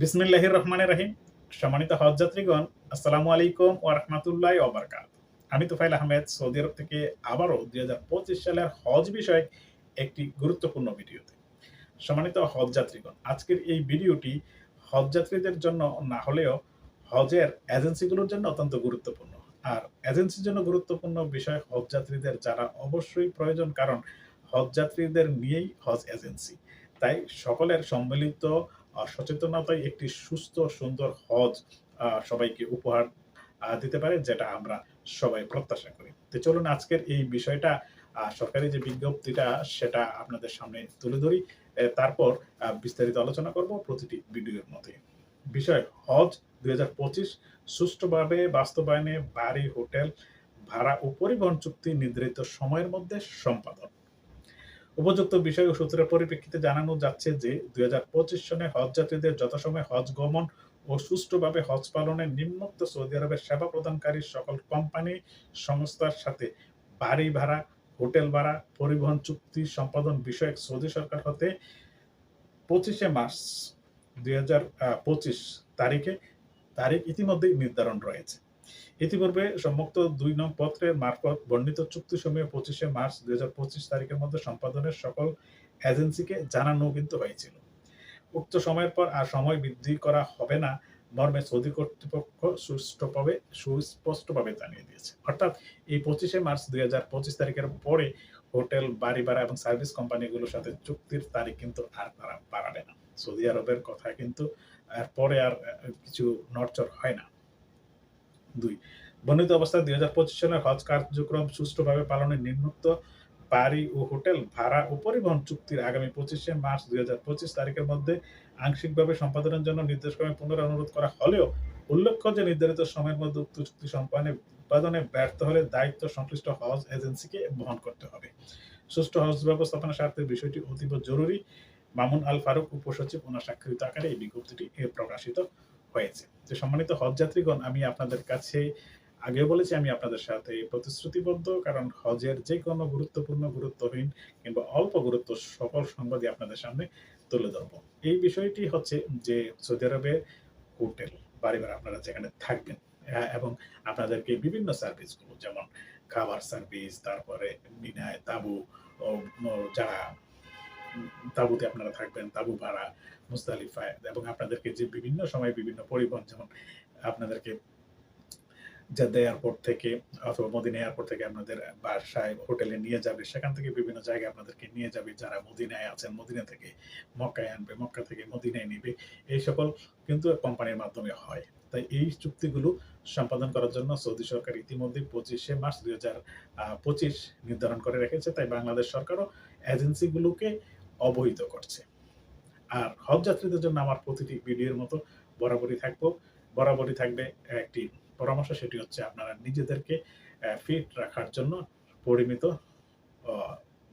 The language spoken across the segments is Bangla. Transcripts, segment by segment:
বিসমিল্লাহির রহমানের রহিম। সম্মানিত হজযাত্রীগণ, আসসালামু আলাইকুম ওয়া রাহমাতুল্লাহি ওয়া বারাকাতুহু। আমি তুফাইল আহমেদ, সৌদি আরব থেকে আবারও দুই হাজার পঁচিশ সালের হজ বিষয়ক একটি গুরুত্বপূর্ণ ভিডিওতে। সম্মানিত হজযাত্রীগণ, আজকের এই ভিডিওটি হজযাত্রীদের জন্য না হলেও হজের এজেন্সিগুলোর জন্য অত্যন্ত গুরুত্বপূর্ণ। আর এজেন্সির জন্য গুরুত্বপূর্ণ বিষয় হজযাত্রীদের যারা অবশ্যই প্রয়োজন, কারণ হজযাত্রীদের নিয়েই হজ এজেন্সি। তাই সকলের সম্মিলিত সচেতনতাই একটি সুস্থ, সুন্দর হজ সবাইকে উপহার দিতে পারে, যেটা আমরা সবাই প্রত্যাশা করি। তো চলুন আজকের এই বিষয়টা সরকারি যে বিজ্ঞপ্তিটা, সেটা আপনাদের সামনে তুলে ধরি। তারপর বিস্তারিত আলোচনা করব প্রতিটি ভিডিওর মধ্যে। বিষয়, হজ দুই হাজার পঁচিশ, সুষ্ঠুভাবে বাস্তবায়নে বাড়ি, হোটেল, ভাড়া ও পরিবহন চুক্তি নির্ধারিত সময়ের মধ্যে সম্পাদন। উপযুক্ত বিষয় ও সূত্রের পরিপ্রেক্ষিতে জানানো যাচ্ছে যে দু হাজার পঁচিশ সনে হজ যাত্রীদের যথাসময়ে হজ গমন ও সুষ্ঠুভাবে হজ পালনের নিম্নোক্ত সৌদি আরবের সেবা প্রদানকারী সকল কোম্পানি সংস্থার সাথে বাড়ি ভাড়া, হোটেল ভাড়া, পরিবহন চুক্তি সম্পাদন বিষয়ক সৌদি সরকার হতে পঁচিশে মার্চ দুই হাজার পঁচিশ তারিখে, তারিখ ইতিমধ্যেই নির্ধারণ রয়েছে। ইতিপূর্বে সম্মুক্ত দুই নং পত্রের মারফত বর্ণিত চুক্তি সময়ে পঁচিশে মার্চ দুই তারিখের মধ্যে সম্পাদনের সকল এজেন্সিকে জানানো কিন্তু হয়েছিল। উক্ত সময়ের পর আর সময় বৃদ্ধি করা হবে না, মর্মে সৌদি কর্তৃপক্ষ সুষ্ঠুভাবে, সুস্পষ্টভাবে জানিয়ে দিয়েছে। অর্থাৎ এই পঁচিশে মার্চ দুই হাজার পঁচিশ তারিখের পরে হোটেল, বাড়ি ভাড়া এবং সার্ভিস কোম্পানিগুলোর সাথে চুক্তির তারিখ কিন্তু আর তারা বাড়াবে না। সৌদি আরবের কথা কিন্তু পরে আর কিছু নড়চড় হয় না। দুই। বর্ণিত দুই হাজার পঁচিশ হজ কার্যক্রম সুষ্ঠুভাবে পালনের নিম্নোক্ত বাড়ি ও হোটেল ভাড়া ও পরিবহন চুক্তির আগামী পঁচিশে মার্চ দুই হাজার পঁচিশ তারিখের মধ্যে আংশিকভাবে সম্পাদনের জন্য নির্দেশক্রমে পুনরায় অনুরোধ করা হলেও উল্লেখ্য যে নির্ধারিত সময়ের মধ্যে উক্ত চুক্তি সম্পাদনে উৎপাদনে ব্যর্থ হলে দায়িত্ব সংশ্লিষ্ট হজ এজেন্সিকে বহন করতে হবে। সুষ্ঠু হজ ব্যবস্থাপনা স্বার্থে বিষয়টি অতীব জরুরি। মামুন আল ফারুক উপসচিব ওনার স্বাক্ষরিত আকারে এই বিজ্ঞপ্তিটি প্রকাশিত হয়েছে। যে সম্মানিত হজযাত্রীগণ আমি আপনাদের কাছে আগে বলেছি আমি আপনাদের সাথে প্রতিশ্রুতিবদ্ধ কারণ হজের যে কোনো গুরুত্বপূর্ণ গুরুত্বহীন কিংবা অল্প গুরুত্ব সকল সংবাদই আপনাদের সামনে তুলে ধরব। এই বিষয়টি হচ্ছে যে সৌদি আরবে হোটেল বাড়ি ভাড়া আপনারা যেখানে থাকবেন আহ, এবং আপনাদেরকে বিভিন্ন সার্ভিসগুলো যেমন খাবার সার্ভিস তারপরে বিনায় তাবু যারা তাঁবুতে আপনারা থাকবেন, তাঁবু ভাড়া মুস্তালিফায় এবং আপনাদেরকে যে বিভিন্ন সময় বিভিন্ন পরিবহন, যেমন আপনাদেরকে জেদ্দা এয়ারপোর্ট থেকে অথবা মদিনা এয়ারপোর্ট থেকে আপনাদের বাসায়, হোটেলে নিয়ে যাবে, সেখান থেকে বিভিন্ন জায়গায় আপনাদেরকে নিয়ে যাবে, যারা মদিনায় আছেন, মদিনা থেকে মক্কায় আনবে, মক্কা থেকে মদিনায় নিবে, এই সকল কিন্তু কোম্পানির মাধ্যমে হয়। তাই এই চুক্তিগুলো সম্পাদন করার জন্য সৌদি সরকার ইতিমধ্যে পঁচিশে মার্চ দুই হাজার পঁচিশ নির্ধারণ করে রেখেছে। তাই বাংলাদেশ সরকারও এজেন্সিগুলোকে অবহিত করছে। আর হজ যাত্রীদের জন্য আমার প্রতিটি ভিডিওর মতো বরাবরই থাকব। বরাবরই থাকবে একটি পরামর্শ, সেটি হচ্ছে আপনারা নিজেদেরকে ফিট রাখার জন্য পরিমিত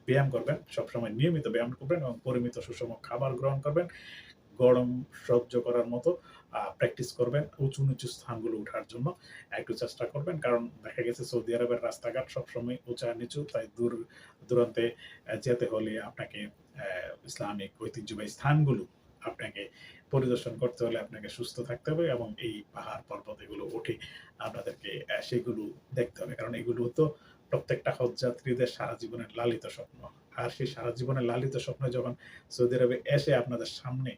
ব্যায়াম করবেন। সবসময় নিয়মিত ব্যায়াম করবেন এবং পরিমিত সুষম খাবার গ্রহণ করবেন। গরম সহ্য করার মতো প্র্যাকটিস করবেন। উঁচু নিচু স্থানগুলো ওঠার জন্য একটু চেষ্টা করবেন। কারণ দেখা গেছে সৌদি আরবের রাস্তাঘাট সবসময় উঁচা নিচু, তাই দূর, দূরান্তে যেতে হলে আপনাকে ইসলামিক ঐতিহ্যবাহী স্থানগুলো আপনাকে পরিদর্শন করতে হলে আপনাকে সুস্থ থাকতে হবে এবং এই পাহাড় পর্বত এগুলো উঠে আপনাদেরকে সেগুলো দেখতে হবে। কারণ এগুলো তো প্রত্যেকটা হজযাত্রীদের সারা জীবনের লালিত স্বপ্ন। আর সেই সারা জীবনের লালিত স্বপ্ন যখন সৌদি আরবে এসে আপনাদের সামনে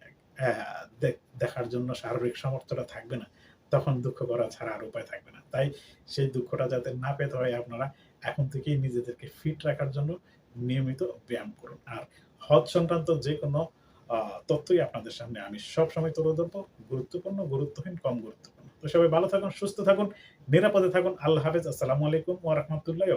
দেখার জন্য শারীরিক সামর্থ্যটা থাকবে না, তখন দুঃখ করা ছাড়া আর উপায় থাকবে না। তাই সেই দুঃখটা যাতে না পেতে হয় আপনারা, এখন থেকেই নিজেদেরকে ফিট রাখার জন্য নিয়মিত ব্যায়াম করুন। আর হজ সংক্রান্ত যে কোনো তথ্যই আপনাদের সামনে আমি সবসময় তুলে ধরবো। গুরুত্বপূর্ণ, গুরুত্বহীন, কম গুরুত্বপূর্ণ। তো সবাই ভালো থাকুন, সুস্থ থাকুন, নিরাপদে থাকুন। আল্লাহ হাফেজ। আসসালামু আলাইকুম ওয়া রাহমাতুল্লাহি